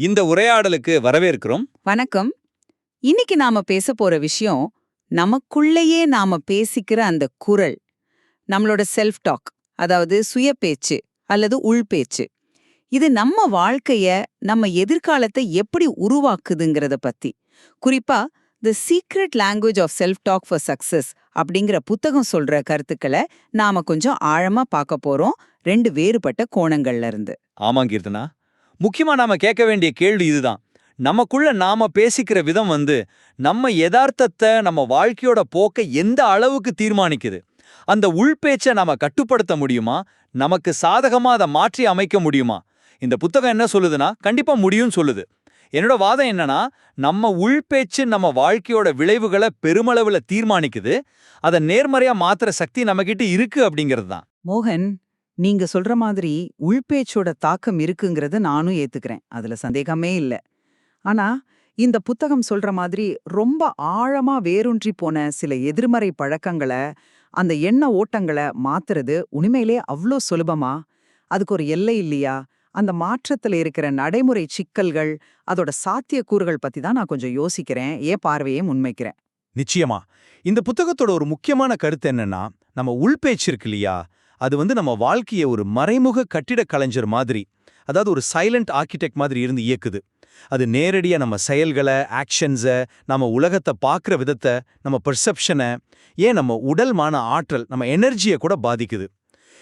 இந்த உரையாடலுக்கு வரவேற்கிறோம். வணக்கம். இன்னைக்கு நாம பேச போற விஷயம் நமக்குள்ளேயே நாம பேசிக்கிற அந்த குரல் நம்மளோட செல்ஃப் டாக் அதாவது சுய பேச்சு அல்லது உள் பேச்சு இது நம்ம வாழ்க்கைய நம்ம எதிர்காலத்தை எப்படி உருவாக்குதுங்கிறத பத்தி. குறிப்பா the secret language of self talk for success அப்படிங்கிற புத்தகம் சொல்ற கருத்துக்களை நாம கொஞ்சம் ஆழமா பார்க்க போறோம் ரெண்டு வேறுபட்ட கோணங்கள்ல இருந்து. ஆமா கீர்த்தனா. முக்கியமா நாம கேட்க வேண்டிய கேள்வி இதுதான். நமக்குள்ள நாம பேசிக்கிற விதம் வந்து நம்ம யதார்த்தத்தை நம்ம வாழ்க்கையோட போக்கை எந்த அளவுக்கு தீர்மானிக்குது? அந்த உள்பேச்சை நாம கட்டுப்படுத்த முடியுமா? நமக்கு சாதகமா அதை மாற்றி அமைக்க முடியுமா? இந்த புத்தகம் என்ன சொல்லுதுன்னா கண்டிப்பா முடியும்னு சொல்லுது. என்னோட வாதம் என்னன்னா நம்ம உள்பேச்சு நம்ம வாழ்க்கையோட விளைவுகளை பெருமளவுல தீர்மானிக்குது. அதை நேர்மறையா மாத்துற சக்தி நம்மகிட்ட இருக்கு அப்படிங்கிறது தான் மோகன் நீங்க சொல்ற மாதிரி உள்பேச்சோட தாக்கம் இருக்குங்கிறத நானும் ஏத்துக்கிறேன். அதுல சந்தேகமே இல்ல. ஆனா இந்த புத்தகம் சொல்ற மாதிரி ரொம்ப ஆழமா வேரூன்றி போன சில எதிர்மறை பழக்கங்களை அந்த எண்ண ஓட்டங்களை மாத்துறது உண்மையிலே அவ்ளோ சுலபமா? அதுக்கு ஒரு எல்லை இல்லையா? அந்த மாற்றத்துல இருக்கிற நடைமுறை சிக்கல்கள் அதோட சாத்தியக்கூறுகள் பத்தி தான் நான் கொஞ்சம் யோசிக்கிறேன். ஏன் பார்வையே முன்வைக்கிறேன். நிச்சயமா. இந்த புத்தகத்தோட ஒரு முக்கியமான கருத்து என்னன்னா நம்ம உள்பேச்சு இருக்கு இல்லையா? அது வந்து நம்ம வாழ்க்கையை ஒரு மறைமுக கட்டிடக் கலைஞர் மாதிரி அதாவது ஒரு சைலண்ட் ஆர்கிடெக்ட் மாதிரி இருந்து இயக்குது. அது நேரடியா நம்ம செயல்களை ஆக்ஷன்ஸை நம்ம உலகத்தை பார்க்குற விதத்தை நம்ம பெர்செப்ஷனை ஏன் நம்ம உடல் மான ஆற்றல் நம்ம எனர்ஜியை கூட பாதிக்குது.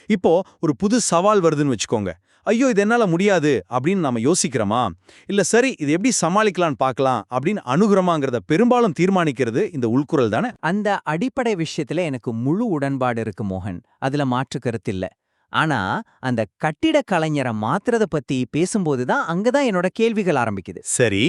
இப்போ ஒரு புது சவால் வருதுன்னு வச்சுக்கோங்க. ஐயோ இது என்னால முடியாது அப்படின்னு நாம யோசிக்கிறோமா? இல்ல சரி இது எப்படி சமாளிக்கலாம்னு பார்க்கலாம் அப்படின்னு அணுகுறமாங்கிறத பெரும்பாலும் தீர்மானிக்கிறது இந்த உள்குரல் தானே? அந்த அடிப்படை விஷயத்துல எனக்கு முழு உடன்பாடு இருக்கு மோகன். அதுல மாற்று கருத்து இல்ல. ஆனா அந்த கட்டிடக் கலைஞரை மாத்துறத பத்தி பேசும்போது தான் அங்கதான் என்னோட கேள்விகள் ஆரம்பிக்குது. சரி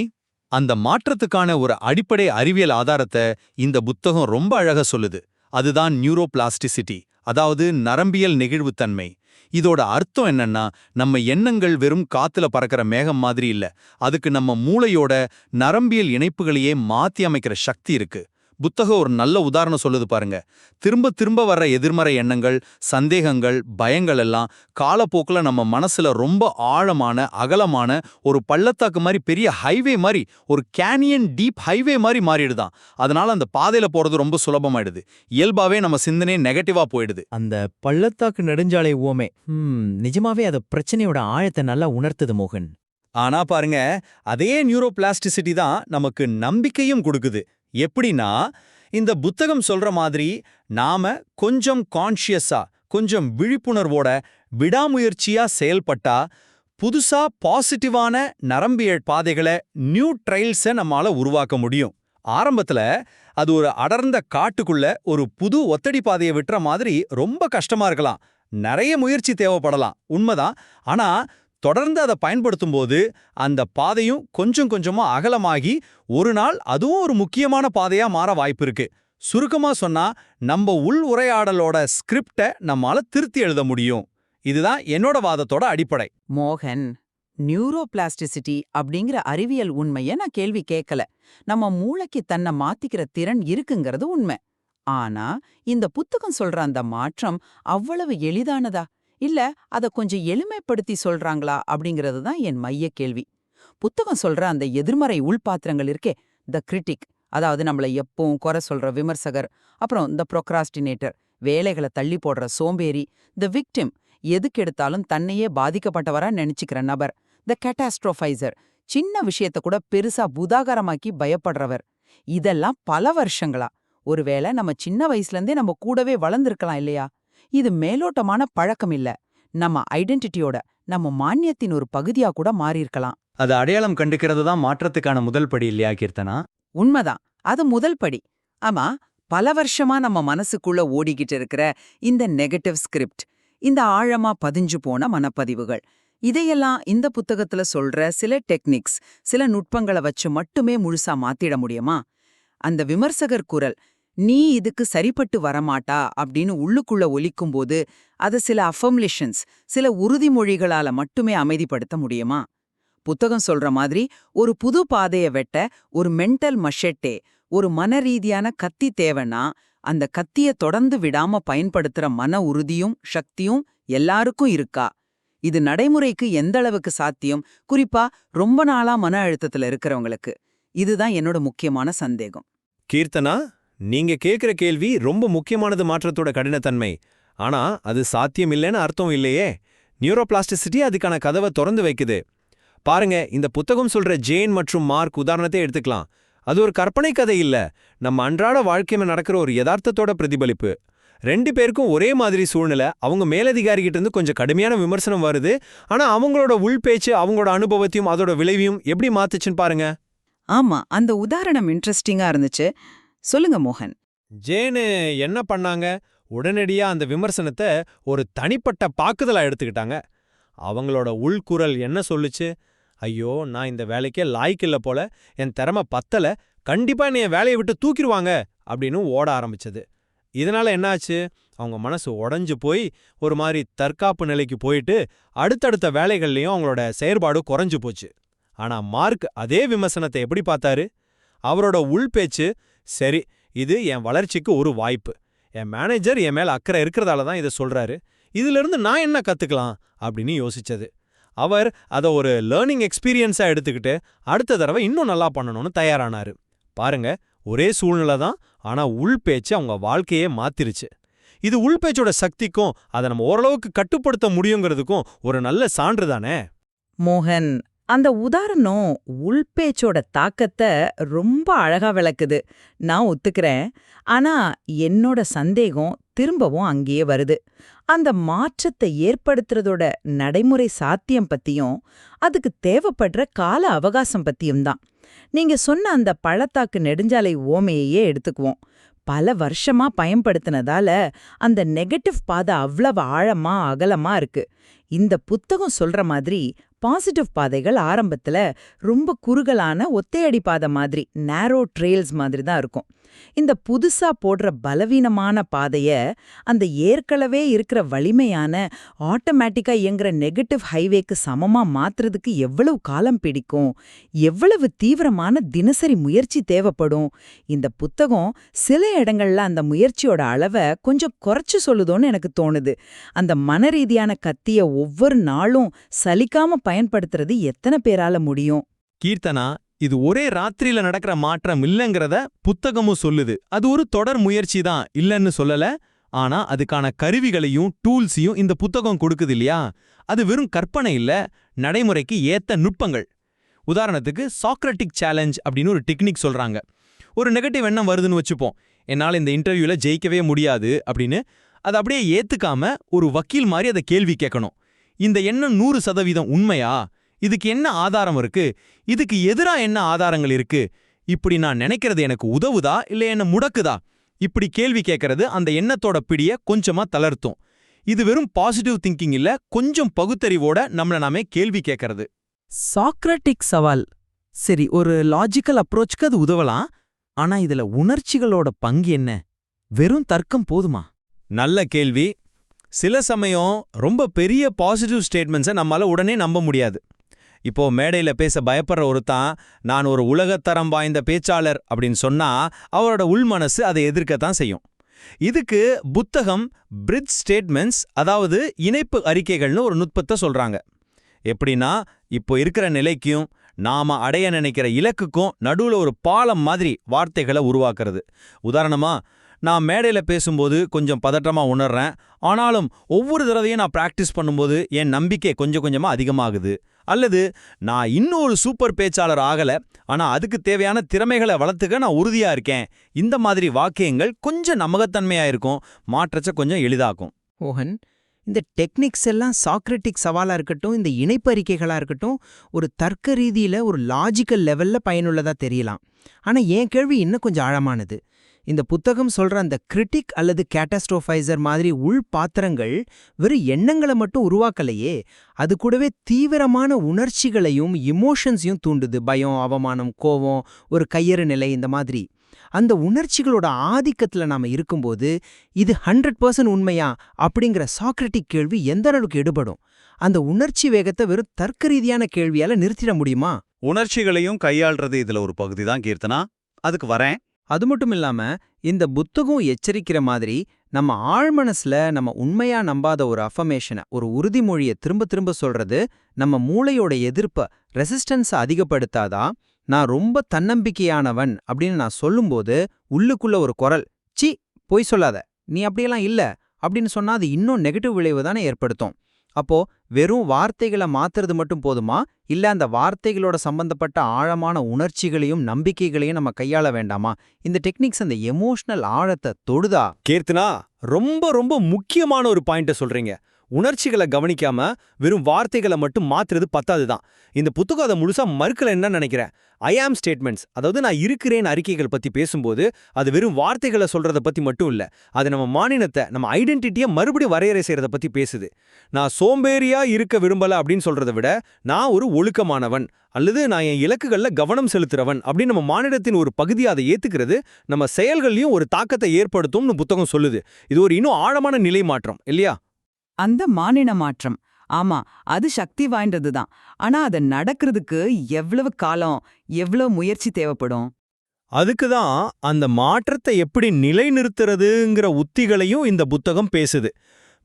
அந்த மாற்றத்துக்கான ஒரு அடிப்படை அறிவியல் ஆதாரத்தை இந்த புத்தகம் ரொம்ப அழகா சொல்லுது. அதுதான் நியூரோபிளாஸ்டிசிட்டி அதாவது நரம்பியல் நெகிழ்வுத்தன்மை. இதோட அர்த்தம் என்னன்னா நம்ம எண்ணங்கள் வெறும் காத்துல பறக்கிற மேகம் மாதிரி இல்ல. அதுக்கு நம்ம மூளையோட நரம்பியல் இணைப்புகளையே மாத்தி அமைக்கிற சக்தி இருக்கு. புத்தகம் ஒரு நல்ல உதாரணம் சொல்லுது பாருங்க. திரும்ப திரும்ப வர்ற எதிர்மறை எண்ணங்கள் சந்தேகங்கள் பயங்கள் எல்லாம் காலப்போக்கில் நம்ம மனசுல ரொம்ப ஆழமான அகலமான ஒரு பள்ளத்தாக்கு மாதிரி பெரிய ஹைவே மாதிரி ஒரு கேனியன் டீப் ஹைவே மாதிரி மாறிடுதான். அதனால அந்த பாதையில போறது ரொம்ப சுலபமாயிடுது. இயல்பாவே நம்ம சிந்தனை நெகட்டிவா போயிடுது. அந்த பள்ளத்தாக்கு நெடுஞ்சாலை ஓமே நிஜமாவே அது பிரச்சனையோட ஆழத்தை நல்லா உணர்த்துது மோகன். ஆனா பாருங்க அதே நியூரோபிளாஸ்டிசிட்டி தான் நமக்கு நம்பிக்கையும் கொடுக்குது. எப்படின்னா இந்த புத்தகம் சொல்ற மாதிரி நாம கொஞ்சம் கான்ஷியஸா கொஞ்சம் விழிப்புணர்வோட விடாமுயற்சியா செயல்பட்டா புதுசா பாசிட்டிவான நரம்பியல் பாதைகளை நியூ ட்ரைல்ஸை நம்மால உருவாக்க முடியும். ஆரம்பத்துல அது ஒரு அடர்ந்த காட்டுக்குள்ள ஒரு புது ஒத்தடி பாதையை விட்டுற மாதிரி ரொம்ப கஷ்டமா இருக்கலாம். நிறைய முயற்சி தேவைப்படலாம். உண்மைதான். ஆனா தொடர்ந்து அதை பயன்படுத்தும் போது அந்த பாதையும் கொஞ்சம் கொஞ்சமா அகலமாகி ஒரு நாள் அதுவும் ஒரு முக்கியமான பாதையா மாற வாய்ப்பு இருக்கு. சுருக்கமா சொன்னா நம்ம உள் உரையாடலோட ஸ்கிரிப்டை நம்மால திருத்தி எழுத முடியும். இதுதான் என்னோட வாதத்தோட அடிப்படை. மோகன் நியூரோபிளாஸ்டிசிட்டி அப்படிங்கிற அறிவியல் உண்மைய நான் கேள்வி கேட்கல. நம்ம மூளைக்கு தன்னை மாத்திக்கிற திறன் இருக்குங்கிறது உண்மை. ஆனா இந்த புத்தகம் சொல்ற அந்த மாற்றம் அவ்வளவு எளிதானதா? இல்ல அத கொஞ்சம் எளிமைப்படுத்தி சொல்றாங்களா அப்படிங்கிறது தான் என் மைய கேள்வி. புத்தகம் சொல்ற அந்த எதிர்மறை உள்பாத்திரங்கள் இருக்கே த கிரிட்டிக் அதாவது நம்மள எப்பவும் குறை சொல்ற விமர்சகர் அப்புறம் இந்த ப்ரொக்ராஸ்டினேட்டர் வேலைகளை தள்ளி போடுற சோம்பேறி த விக்டிம் எதுக்கு எடுத்தாலும் தன்னையே பாதிக்கப்பட்டவரா நினைச்சுக்கிற நபர் த கேட்டாஸ்ட்ரோஃபைசர் சின்ன விஷயத்த கூட பெருசா புதாகரமாக்கி பயப்படுறவர். இதெல்லாம் பல வருஷங்களா. ஒருவேளை நம்ம சின்ன வயசுல இருந்தே நம்ம கூடவே வளர்ந்துருக்கலாம் இல்லையா? இது மேலோட்டமான பழக்கம் இல்ல. நம்ம ஐடென்டிட்டியோட நம்ம மானியத்தின் ஒரு பகுதியா கூட மாறியிருக்கலாம். அது அடையாளம் கண்டுக்கிறது தான் மாற்றத்துக்கான முதல் படி இல்லையா கீர்த்தனா? உண்மைதான். அது முதல் படி. ஆமா பல வருஷமா நம்ம மனசுக்குள்ள ஓடிக்கிட்டு இருக்கிற இந்த நெகட்டிவ் ஸ்கிரிப்ட் இந்த ஆழமா பதிஞ்சு போன மனப்பதிவுகள். இதையெல்லாம் இந்த புத்தகத்துல சொல்ற சில டெக்னிக்ஸ் சில நுட்பங்களை வச்சு மட்டுமே முழுசா மாத்திட முடியுமா? அந்த விமர்சகர் குரல் நீ இதுக்கு சரிப்பட்டு வரமாட்டா அப்படின்னு உள்ளுக்குள்ள ஒலிக்கும்போது அதை சில அஃபம்லிஷன்ஸ் சில உறுதிமொழிகளால மட்டுமே அமைதிப்படுத்த முடியுமா? புத்தகம் சொல்ற மாதிரி ஒரு புது பாதைய வெட்ட ஒரு மென்டல் மஷெட்டே ஒரு மன ரீதியான கத்தி தேவைன்னா அந்த கத்திய தொடர்ந்து விடாம பயன்படுத்துற மன உறுதியும் சக்தியும் எல்லாருக்கும் இருக்கா? இது நடைமுறைக்கு எந்த அளவுக்கு சாத்தியம்? குறிப்பா ரொம்ப நாளா மன அழுத்தத்துல இருக்கிறவங்களுக்கு. இதுதான் என்னோட முக்கியமான சந்தேகம். கீர்த்தனா நீங்க கேக்குற கேள்வி ரொம்ப முக்கியமானது மாற்றத்தோட கடினத்தன்மை. ஆனா அது சாத்தியம் இல்லைன்னு அர்த்தம் இல்லையே. நியூரோபிளாஸ்டிசிட்டி அதுக்கான கதவை திறந்து வைக்குது. பாருங்க இந்த புத்தகம் சொல்ற ஜேன் மற்றும் மார்க் உதாரணத்தை எடுத்துக்கலாம். அது ஒரு கற்பனை கதை இல்ல. நம்ம அன்றாட வாழ்க்கையில நடக்கிற ஒரு யதார்த்தத்தோட பிரதிபலிப்பு. ரெண்டு பேருக்கும் ஒரே மாதிரி சூழ்நிலை. அவங்க மேலதிகாரிகிட்ட இருந்து கொஞ்சம் கடுமையான விமர்சனம் வருது. ஆனா அவங்களோட உள்பேச்சு அவங்களோட அனுபவத்தையும் அதோட விளைவையும் எப்படி மாத்துச்சுன்னு பாருங்க. ஆமா அந்த உதாரணம் இன்ட்ரெஸ்டிங்கா இருந்துச்சு. சொல்லுங்க மோகன். ஜேனு என்ன பண்ணாங்க? உடனடியா அந்த விமர்சனத்தை ஒரு தனிப்பட்ட பாக்குதலா எடுத்துக்கிட்டாங்க. அவங்களோட உள்குரல் என்ன சொல்லுச்சு? ஐயோ நான் இந்த வேலைக்கே லாய்க்கில்ல போல. என் திறமை பத்தல. கண்டிப்பா என்னைய வேலையை விட்டு தூக்கிடுவாங்க அப்படின்னு ஓட ஆரம்பிச்சது. இதனால என்னாச்சு? அவங்க மனசு உடஞ்சு போய் ஒரு மாதிரி தற்காப்பு நிலைக்கு போயிட்டு அடுத்தடுத்த வேலைகள்லயும் அவங்களோட செயற்பாடு குறைஞ்சு போச்சு. ஆனா மார்க் அதே விமர்சனத்தை எப்படி பார்த்தாரு? அவரோட உள் பேச்சு சரி இது என் வளர்ச்சிக்கு ஒரு வாய்ப்பு. என் மேனேஜர் என் மேல அக்கறை இருக்கிறதால தான் இதை சொல்றாரு. இதிலிருந்து நான் என்ன கத்துக்கலாம்? அப்படின்னு யோசிச்சது. அவர் அதை ஒரு லேர்னிங் எக்ஸ்பீரியன்ஸா எடுத்துக்கிட்டு அடுத்த தடவை இன்னும் நல்லா பண்ணணும்னு தயாரானாரு. பாருங்க ஒரே சூழ்நிலை தான் ஆனா உள்பேச்சு அவங்க வாழ்க்கையே மாத்திருச்சு. இது உள்பேச்சோட சக்திக்கும் அதை நம்ம ஓரளவுக்கு கட்டுப்படுத்த முடியுங்கிறதுக்கும் ஒரு நல்ல சான்று தானே? மோகன் அந்த உதாரணம் உள்பேச்சோட தாக்கத்தை ரொம்ப அழகா விளக்குது. நான் ஒத்துக்கிறேன். ஆனா என்னோட சந்தேகம் திரும்பவும் அங்கேயே வருது. அந்த மாற்றத்தை ஏற்படுத்துறதோட நடைமுறை சாத்தியம் பத்தியும் அதுக்கு தேவைப்படுற கால அவகாசம் பத்தியும் தான். நீங்க சொன்ன அந்த பள்ளத்தாக்கு நெடுஞ்சாலை ஓமையையே எடுத்துக்குவோம். பல வருஷமா பயன்படுத்தினதால அந்த நெகட்டிவ் பாதை அவ்வளவு ஆழமா அகலமா இருக்கு. இந்த புத்தகம் சொல்ற மாதிரி பாசிட்டிவ் பாதைகள் ஆரம்பத்துல ரொம்ப குறுகலான ஒத்தையடி பாதை மாதிரி நேரோ ட்ரெயில்ஸ் மாதிரி தான் இருக்கும். இந்த புதுசா போடுற பலவீனமான பாதைய அந்த ஏற்கனவே இருக்கிற வலிமையான ஆட்டோமேட்டிக்கா இயங்குற நெகட்டிவ் ஹைவேக்கு சமமா மாத்துறதுக்கு எவ்வளவு காலம் பிடிக்கும்? எவ்வளவு தீவிரமான தினசரி முயற்சி தேவைப்படும்? இந்த புத்தகம் சில இடங்கள்ல அந்த முயற்சியோட அளவை கொஞ்சம் குறைச்சு சொல்லுதோன்னு எனக்கு தோணுது. அந்த மனரீதியான கத்திய ஒவ்வொரு நாளும் சலிக்காம பயன்படுத்துறது எத்தனை பேரால முடியும்? கீர்த்தனா இது ஒரே ராத்திரியில நடக்கிற மாற்றம் இல்லைங்கிறத புத்தகமும் சொல்லுது. அது ஒரு தொடர் முயற்சி தான் இல்லைன்னு சொல்லல. ஆனா அதுக்கான கருவிகளையும் டூல்ஸையும் இந்த புத்தகம் கொடுக்குது இல்லையா? அது வெறும் கற்பனை இல்ல நடைமுறைக்கு ஏத்த நுட்பங்கள். உதாரணத்துக்கு சாக்ரட்டிக் சேலஞ்ச் அப்படின்னு ஒரு டெக்னிக் சொல்றாங்க. ஒரு நெகட்டிவ் எண்ணம் வருதுன்னு வச்சுப்போம். என்னால் இந்த இன்டர்வியூல ஜெயிக்கவே முடியாது அப்படின்னு. அதை அப்படியே ஏத்துக்காம ஒரு வக்கீல் மாதிரி அதை கேள்வி கேட்கணும். இந்த எண்ணம் நூறு சதவீதம் உண்மையா? இதுக்கு என்ன ஆதாரம் இருக்கு? இதுக்கு எதிரா என்ன ஆதாரங்கள் இருக்கு? இப்படி நான் நினைக்கிறது எனக்கு உதவுதா? இல்ல என்ன முடக்குதா? இப்படி கேள்வி கேட்கறது அந்த எண்ணத்தோட பிடிய கொஞ்சமா தளர்த்தும். இது வெறும் பாசிட்டிவ் திங்கிங் இல்ல கொஞ்சம் பகுத்தறிவோட நம்மள நாமே கேள்வி கேட்கறது. சாக்ரட்டிக் சவால். சரி ஒரு லாஜிக்கல் அப்ரோச்சுக்கு அது உதவலாம். ஆனா இதுல உணர்ச்சிகளோட பங்கு என்ன? வெறும் தர்க்கம் போதுமா? நல்ல கேள்வி. சில சமயம் ரொம்ப பெரிய பாசிட்டிவ் ஸ்டேட்மெண்ட்ஸை நம்மால உடனே நம்ப முடியாது. இப்போ மேடையில பேச பயப்படுற ஒருத்தான் நான் ஒரு உலகத்தரம் வாய்ந்த பேச்சாளர் அப்படின்னு சொன்னா அவரோட உள்மனசு அதை எதிர்க்கத்தான் செய்யும். இதுக்கு புத்தகம் பிரிட்ஜ் ஸ்டேட்மெண்ட்ஸ் அதாவது இணைப்பு அறிக்கைகள்னு ஒரு நுட்பத்தை சொல்றாங்க. எப்படின்னா இப்போ இருக்கிற நிலைக்கும் நாம அடைய நினைக்கிற இலக்குக்கும் நடுவுல ஒரு பாலம் மாதிரி வார்த்தைகளை உருவாக்குறது. உதாரணமா நான் மேடையில பேசும்போது கொஞ்சம் பதட்டமா உணர்றேன் ஆனாலும் ஒவ்வொரு தடவையும் நான் பிராக்டிஸ் பண்ணும்போது என் நம்பிக்கை கொஞ்சம் கொஞ்சமா அதிகமாகுது. அல்லது நான் இன்னும் ஒரு சூப்பர் பேச்சாளர் ஆகல ஆனா அதுக்கு தேவையான திறமைகளை வளர்த்துக்க நான் உறுதியா இருக்கேன். இந்த மாதிரி வாக்கியங்கள் கொஞ்சம் நம்பகத்தன்மையா இருக்கும் மாற்றச்ச கொஞ்சம் எளிதாக்கும். ஓஹன் இந்த டெக்னிக்ஸ் எல்லாம் சாக்ரட்டிக் சவாலா இருக்கட்டும் இந்த இணைப்பறிக்கைகளாக இருக்கட்டும் ஒரு தர்க்க ரீதியில ஒரு லாஜிக்கல் லெவல்ல பயனுள்ளதா தெரியலாம். ஆனா என் கேள்வி இன்னும் கொஞ்சம் ஆழமானது. இந்த புத்தகம் சொல்ற அந்த கிரிட்டிக் அல்லது கேட்டஸ்ட்ரோஃபைசர் மாதிரி உள் பாத்திரங்கள் வெறும் எண்ணங்களை மட்டும் உருவாக்கலையே அது கூடவே தீவிரமான உணர்ச்சிகளையும் இமோஷன்ஸையும் தூண்டுது. பயம் அவமானம் கோவம் ஒரு கையறு நிலை இந்த மாதிரி. அந்த உணர்ச்சிகளோட ஆதிக்கத்துல நாம இருக்கும்போது இது ஹண்ட்ரட் பர்சன்ட் உண்மையா அப்படிங்கிற சாக்ரட்டிக் கேள்வி எந்த அளவுக்கு எடுபடும்? அந்த உணர்ச்சி வேகத்தை வெறும் தர்க்க ரீதியான கேள்வியால நிறுத்திட முடியுமா? உணர்ச்சிகளையும் கையாள்றது இதுல ஒரு பகுதி தான் கீர்த்தனா. அதுக்கு வரேன். அது மட்டும் இல்லாம இந்த புத்தகம் எச்சரிக்கிற மாதிரி நம்ம ஆழ்மனசுல நம்ம உண்மையா நம்பாத ஒரு அஃபமேஷனை ஒரு உறுதிமொழியை திரும்ப திரும்ப சொல்றது நம்ம மூளையோட எதிர்ப்ப ரெசிஸ்டன்ஸை அதிகப்படுத்தாதா நான் ரொம்ப தன்னம்பிக்கையானவன் அப்படின்னு நான் சொல்லும்போது உள்ளுக்குள்ள ஒரு குரல் சி பொய் சொல்லாத நீ அப்படியெல்லாம் இல்ல அப்படின்னு சொன்னா அது இன்னும் நெகட்டிவ் விளைவு தானே ஏற்படுத்தும். அப்போ வெறும் வார்த்தைகளை மாத்துறது மட்டும் போதுமா? இல்ல அந்த வார்த்தைகளோட சம்பந்தப்பட்ட ஆழமான உணர்ச்சிகளையும் நம்பிக்கைகளையும் நம்ம கையாள வேண்டாமா? இந்த டெக்னிக்ஸ் அந்த எமோஷனல் ஆழத்தை தொடுதா? கீர்த்தனா ரொம்ப ரொம்ப முக்கியமான ஒரு பாயிண்ட சொல்றீங்க. உணர்ச்சிகளை கவனிக்காம வெறும் வார்த்தைகளை மட்டும் மாத்துறது பத்தாது தான் இந்த புத்தகம் அதை முழுசா மறுக்கல என்ன நினைக்கிறேன். ஐ ஆம் ஸ்டேட்மெண்ட்ஸ் அதாவது நான் இருக்கிறேன் அறிக்கைகள் பத்தி பேசும்போது அது வெறும் வார்த்தைகளை சொல்றத பத்தி மட்டும் இல்ல. அது நம்ம மாநிலத்தை நம்ம ஐடென்டிட்டியை மறுபடியும் வரையறை செய்யறத பத்தி பேசுது. நான் சோம்பேறியா இருக்க விரும்பல அப்படின்னு சொல்றதை விட நான் ஒரு ஒழுக்கமானவன் அல்லது நான் என் இலக்குகள்ல கவனம் செலுத்துறவன் அப்படின்னு நம்ம மாநிலத்தின் ஒரு பகுதியை அதை ஏத்துக்கிறது நம்ம செயல்கள்லயும் ஒரு தாக்கத்தை ஏற்படுத்தும்னு புத்தகம் சொல்லுது. இது ஒரு இன்னும் ஆழமான நிலை மாற்றம் இல்லையா? அந்த மானின மாற்றம். ஆமா அது சக்தி வாய்ந்ததுதான் ஆனா அது நடக்கிறதுக்கு எவ்வளவு காலம் எவ்வளவு முயற்சி தேவைப்படும்? அதுக்கு தான் அந்த மாற்றத்தை எப்படி நிலைநிறுத்துறதுங்கிற உத்திகளையும் இந்த புத்தகம் பேசுது.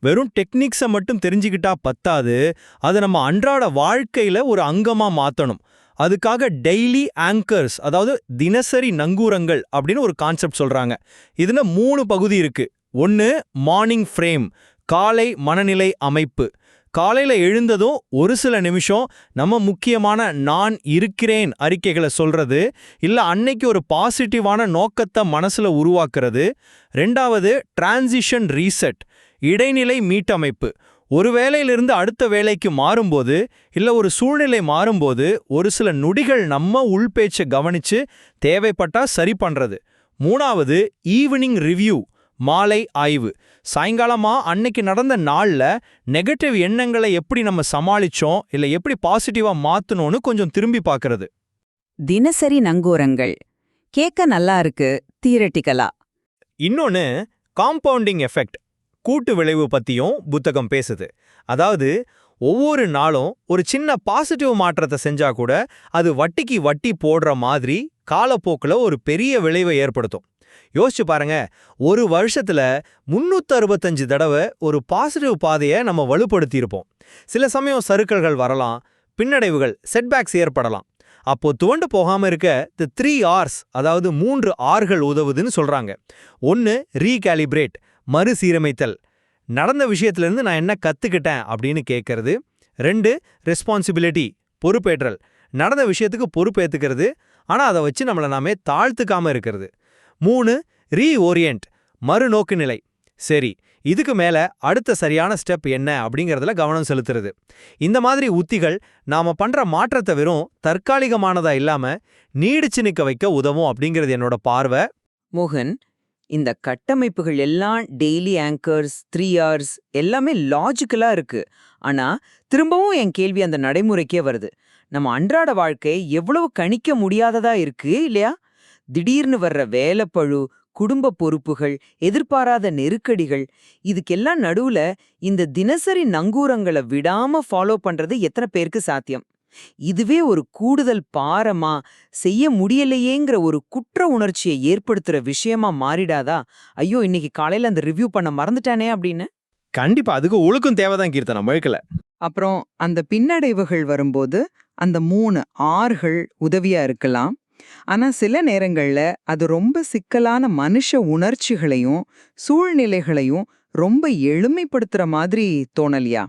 வெறும் டெக்னிக்ஸை மட்டும் தெரிஞ்சுக்கிட்டா பத்தாது. அதை நம்ம அன்றாட வாழ்க்கையில ஒரு அங்கமா மாத்தணும். அதுக்காக டெய்லி ஆங்கர்ஸ் அதாவது தினசரி நங்கூரங்கள் அப்படின்னு ஒரு கான்செப்ட் சொல்றாங்க. இதுல மூணு பகுதி இருக்கு. ஒன்னு மார்னிங் ஃப்ரேம் காலை மனநிலை அமைப்பு. காலையில் எழுந்ததும் ஒரு சில நிமிஷம் நம்ம முக்கியமான நான் இருக்கிறேன் அறிக்கைகளை சொல்றது இல்ல அன்னைக்கு ஒரு பாசிட்டிவான நோக்கத்தை மனசுல உருவாக்குறது. ரெண்டாவது டிரான்சிஷன் ரீசெட் இடைநிலை மீட்டமைப்பு. ஒரு வேலையிலிருந்து அடுத்த வேலைக்கு மாறும்போது இல்ல ஒரு சூழ்நிலை மாறும்போது ஒரு சில நொடிகள் நம்ம உள்பேச்சை கவனிச்சு தேவைப்பட்டா சரி பண்றது. மூணாவது ஈவினிங் ரிவ்யூ மாலை ஆய்வு. சாயங்காலமா அன்னைக்கு நடந்த நாள்ல நெகட்டிவ் எண்ணங்களை எப்படி நம்ம சமாளிச்சோம் இல்ல எப்படி பாசிட்டிவா மாத்தணும்னு கொஞ்சம் திரும்பி பார்க்கறது. தினசரி நங்கூரங்கள். கேட்க நல்லா இருக்கு தியரட்டிக்கலா இன்னொன்னு காம்பவுண்டிங் எஃபெக்ட் கூட்டு விளைவு பத்தியும் புத்தகம் பேசுது. அதாவது ஒவ்வொரு நாளும் ஒரு சின்ன பாசிட்டிவ் மாற்றத்தை செஞ்சா கூட அது வட்டிக்கு வட்டி போடுற மாதிரி காலப்போக்கில் ஒரு பெரிய விளைவை ஏற்படுத்தும். யோசிச்சு பாருங்க. ஒரு வருஷத்துல முன்னூத்தி அறுபத்தஞ்சு தடவை ஒரு பாசிட்டிவ் பாதையை நம்ம வலுப்படுத்தியிருப்போம். சில சமயம் சறுக்கல்கள் வரலாம் பின்னடைவுகள் செட்பேக்ஸ் ஏற்படலாம். அப்போ துவண்டு போகாம இருக்க தி த்ரீ ஆர்ஸ் அதாவது மூன்று ஆர்கள் உதவுதுன்னு சொல்றாங்க. ஒன்னு ரீகாலிபிரேட் மறுசீரமைத்தல். நடந்த விஷயத்திலிருந்து நான் என்ன கத்துக்கிட்டேன் அப்படின்னு கேட்கறது ரெண்டு ரெஸ்பான்சிபிலிட்டி பொறுப்பேற்றல். நடந்த விஷயத்துக்கு பொறுப்பேற்றுக்கிறது ஆனா அதை வச்சு நம்மளை நாமே தாழ்த்துக்காம இருக்கிறது. மூணு ரீஓரியன்ட் மறுநோக்கு நிலை சரி இதுக்கு மேல அடுத்த சரியான ஸ்டெப் என்ன அப்படிங்கறதுல கவனம் செலுத்துறது. இந்த மாதிரி உத்திகள் நாம பண்ற மாற்றத்தை வெறும் தற்காலிகமானதா இல்லாம நீடிச்சு நிக்க வைக்க உதவும் அப்படிங்கிறது என்னோட பார்வை. மோகன் இந்த கட்டமைப்புகள் எல்லாம் டெய்லி ஆங்கர்ஸ் த்ரீ ஆர்ஸ் எல்லாமே லாஜிக்கலா இருக்கு. ஆனா திரும்பவும் என் கேள்வி அந்த நடைமுறைக்கே வருது. நம்ம அன்றாட வாழ்க்கை எவ்வளவு கணிக்க முடியாததா இருக்கு இல்லையா? திடீர்னு வர்ற வேலைப்பழு குடும்ப பொறுப்புகள் எதிர்பாராத நெருக்கடிகள் இதுக்கெல்லாம் நடுவுல இந்த தினசரி நங்கூரங்களை விடாம ஃபாலோ பண்றது எத்தனை பேருக்கு சாத்தியம்? இதுவே ஒரு கூடுதல் பாரமா செய்ய முடியலையேங்கிற ஒரு குற்ற உணர்ச்சியை ஏற்படுத்துற விஷயமா மாறிடாதா? ஐயோ இன்னைக்கு காலையில அந்த ரிவ்யூ பண்ண மறந்துட்டானே அப்படின்னு. கண்டிப்பா அதுக்கு ஒழுக்கம் தேவைதான் கீர்த்தனா முழுக்கல. அப்புறம் அந்த பின்னடைவுகள் வரும்போது அந்த மூணு ஆர்கள் உதவியா இருக்கலாம். ஆனா சில நேரங்கள்ல அது ரொம்ப சிக்கலான மனுஷ உணர்ச்சிகளையும் சூழ்நிலைகளையும் ரொம்ப எளிமைப்படுத்துற மாதிரி தோணலையா?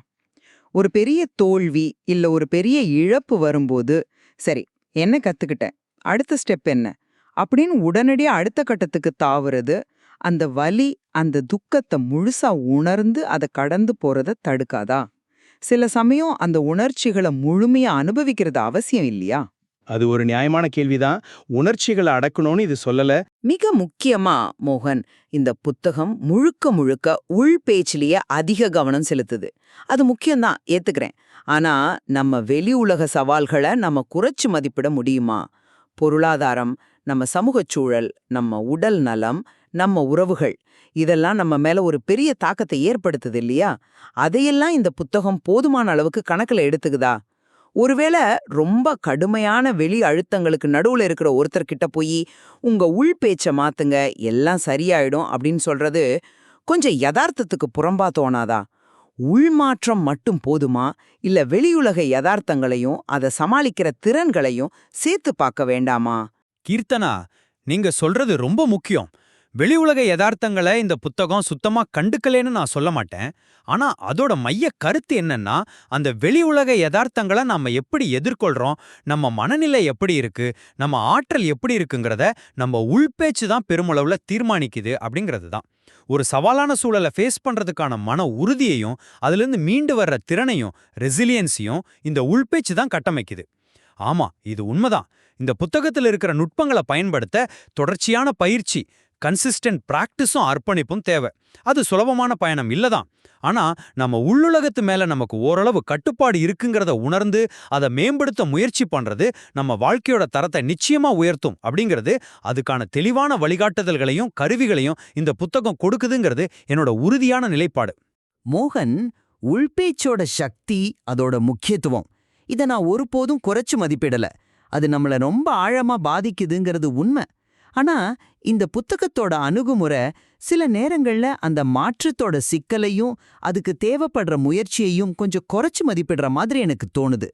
ஒரு பெரிய தோல்வி இல்ல ஒரு பெரிய இழப்பு வரும்போது சரி என்ன கத்துக்கிட்டேன்? அடுத்த ஸ்டெப் என்ன? அப்படின்னு உடனடியா அடுத்த கட்டத்துக்கு தாவுறது அந்த வலி அந்த துக்கத்தை முழுசா உணர்ந்து அதை கடந்து போறத தடுக்காதா? சில சமயம் அந்த உணர்ச்சிகளை முழுமையா அனுபவிக்கிறது அவசியம் இல்லையா? அது ஒரு நியாயமான கேள்விதான். உணர்ச்சிகளை அடக்கணும்னு இது சொல்லல. மிக முக்கியமா மோகன் இந்த புத்தகம் முழுக்க முழுக்க உள் பேச்சிலேயே அதிக கவனம் செலுத்துது. அது முக்கியம்தான் ஏத்துக்கிறேன். ஆனா நம்ம வெளி உலக சவால்களை நம்ம குறைச்சு மதிப்பிட முடியுமா? பொருளாதாரம் நம்ம சமூகச் சூழல் நம்ம உடல் நலம் நம்ம உறவுகள் இதெல்லாம் நம்ம மேல ஒரு பெரிய தாக்கத்தை ஏற்படுத்துது இல்லையா? அதையெல்லாம் இந்த புத்தகம் போதுமான அளவுக்கு கணக்குல எடுத்துக்குதா? ஒருவேளை ரொம்ப கடுமையான வெளி அழுத்தங்களுக்கு நடுவுல இருக்கிற ஒருத்தர்கிட்ட போய் உங்க உள் பேச்ச மாத்துங்க எல்லாம் சரியாயிடும் அப்படின்னு சொல்றது கொஞ்சம் யதார்த்தத்துக்கு புறம்பா தோணாதா? உள்மாற்றம் மட்டும் போதுமா? இல்ல வெளியுலக யதார்த்தங்களையும் அதை சமாளிக்கிற திறன்களையும் சேர்த்து பார்க்க வேண்டாமா? கீர்த்தனா நீங்க சொல்றது ரொம்ப முக்கியம். வெளி உலக யதார்த்தங்களை இந்த புத்தகம் சுத்தமா கண்டுக்கலேன்னு நான் சொல்ல மாட்டேன். ஆனா அதோட மைய கருத்து என்னன்னா அந்த வெளி உலக யதார்த்தங்களை நாம எப்படி எதிர்கொள்றோம் நம்ம மனநிலை எப்படி இருக்கு நம்ம ஆற்றல் எப்படி இருக்குங்கிறத நம்ம உள்பேச்சு தான் பெருமளவுல தீர்மானிக்குது அப்படிங்கிறது தான். ஒரு சவாலான சூழலை ஃபேஸ் பண்றதுக்கான மன உறுதியையும் அதுலேருந்து மீண்டு வர்ற திறனையும் ரெசிலியன்ஸையும் இந்த உள்பேச்சு தான் கட்டமைக்குது. ஆமா இது உண்மைதான். இந்த புத்தகத்தில் இருக்கிற நுட்பங்களை பயன்படுத்த தொடர்ச்சியான பயிற்சி கன்சிஸ்டன்ட் பிராக்டிஸும் அர்ப்பணிப்பும் தேவை. அது சுலபமான பயணம் இல்லதான். ஆனா நம்ம உள்ளுலகத்து மேல நமக்கு ஓரளவு கட்டுப்பாடு இருக்குங்கிறத உணர்ந்து அதை மேம்படுத்த முயற்சி பண்றது நம்ம வாழ்க்கையோட தரத்தை நிச்சயமா உயர்த்தும் அப்படிங்கிறது அதுக்கான தெளிவான வழிகாட்டுதல்களையும் கருவிகளையும் இந்த புத்தகம் கொடுக்குதுங்கிறது என்னோட உறுதியான நிலைப்பாடு. மோகன் உள்பேச்சோட சக்தி அதோட முக்கியத்துவம். இத நான் ஒருபோதும் குறைச்சு மதிப்பிடல. அது நம்மள ரொம்ப ஆழமா பாதிக்குதுங்கிறது உண்மை. ஆனா இந்த புத்தகத்தோட அணுகுமுறை சில நேரங்கள்ல அந்த மாற்றத்தோட சிக்கலையும் அதுக்கு தேவைப்படுற முயற்சியையும் கொஞ்சம் குறைச்சு மதிப்பிடுற மாதிரி எனக்கு தோணுது.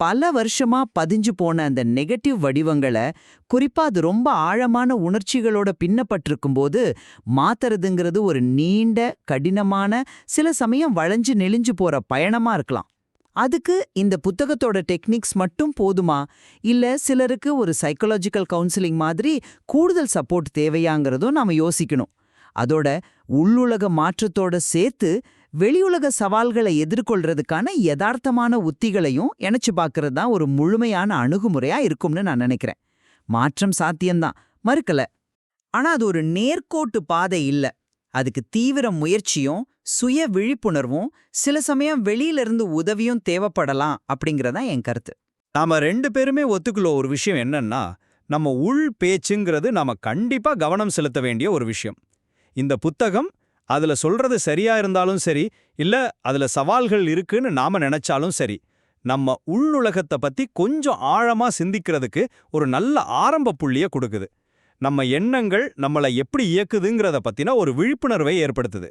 பல வருஷமா பதிஞ்சு போன அந்த நெகட்டிவ் வடிவங்களை குறிப்பா அது ரொம்ப ஆழமான உணர்ச்சிகளோட பின்னப்பட்டிருக்கும்போது மாத்துறதுங்கிறது ஒரு நீண்ட கடினமான சில சமயம் வளைஞ்சு நெளிஞ்சு போற பயணமா இருக்கலாம். அதுக்கு இந்த புத்தகத்தோட டெக்னிக்ஸ் மட்டும் போதுமா? இல்ல சிலருக்கு ஒரு சைக்கலாஜிக்கல் கவுன்சிலிங் மாதிரி கூடுதல் சப்போர்ட் தேவையாங்கிறதும் நாம யோசிக்கணும். அதோட உள்ளுலக மாற்றத்தோட சேர்த்து வெளியுலக சவால்களை எதிர்கொள்றதுக்கான யதார்த்தமான உத்திகளையும் இணைச்சு பார்க்கறது தான் ஒரு முழுமையான அணுகுமுறையா இருக்கும்னு நான் நினைக்கிறேன். மாற்றம் சாத்தியம்தான். மறுக்கல. ஆனா அது ஒரு நேர்கோட்டு பாதை இல்ல. அதுக்கு தீவிர முயற்சியும் சுய விழிப்புணர்வும் சில சமயம் வெளியிலிருந்து உதவியும் தேவைப்படலாம் அப்படிங்கறதா என் கருத்து. நாம ரெண்டு பேருமே ஒத்துக்குள்ள ஒரு விஷயம் என்னன்னா நம்ம உள் பேச்சுங்கிறது நாம கண்டிப்பா கவனம் செலுத்த வேண்டிய ஒரு விஷயம். இந்த புத்தகம் அதுல சொல்றது சரியா இருந்தாலும் சரி இல்ல அதுல சவால்கள் இருக்குன்னு நாம நினைச்சாலும் சரி நம்ம உள்நுலகத்தை பத்தி கொஞ்சம் ஆழமா சிந்திக்கிறதுக்கு ஒரு நல்ல ஆரம்ப புள்ளிய கொடுக்குது. நம்ம எண்ணங்கள் நம்மளை எப்படி இயக்குதுங்கிறத பத்தின ஒரு விழிப்புணர்வை ஏற்படுத்துது.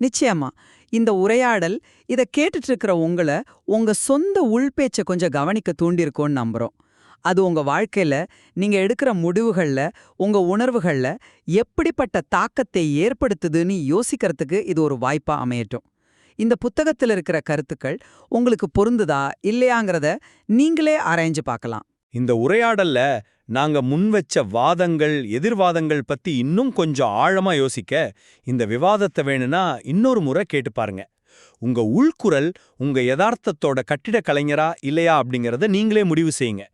நிச்சயமா. இந்த உரையாடல் இத கேட்டுட்டு இருக்கிற உங்களை உங்க சொந்த உள்பேச்ச கொஞ்சம் கவனிக்க தூண்டிருக்கோன்னு நம்புறோம். அது உங்க வாழ்க்கையில நீங்க எடுக்கிற முடிவுகள்ல உங்க உணர்வுகள்ல எப்படிப்பட்ட தாக்கத்தை ஏற்படுத்துதுன்னு யோசிக்கிறதுக்கு இது ஒரு வாய்ப்பா அமையட்டும். இந்த புத்தகத்துல இருக்கிற கருத்துக்கள் உங்களுக்கு பொருந்துதா இல்லையாங்கிறத நீங்களே ஆராய்ஞ்சு பார்க்கலாம். இந்த உரையாடல்ல நாங்க முன்வச்ச வாதங்கள் எதிர்வாதங்கள் பத்தி இன்னும் கொஞ்சம் ஆழமா யோசிக்க இந்த விவாதத்தை வேணும்னா இன்னொரு முறை கேட்டு பாருங்க. உங்க உள்குரல் உங்க யதார்த்தத்தோட கட்டிட கலைஞரா இல்லையா அப்படிங்கறத நீங்களே முடிவு செய்யுங்க.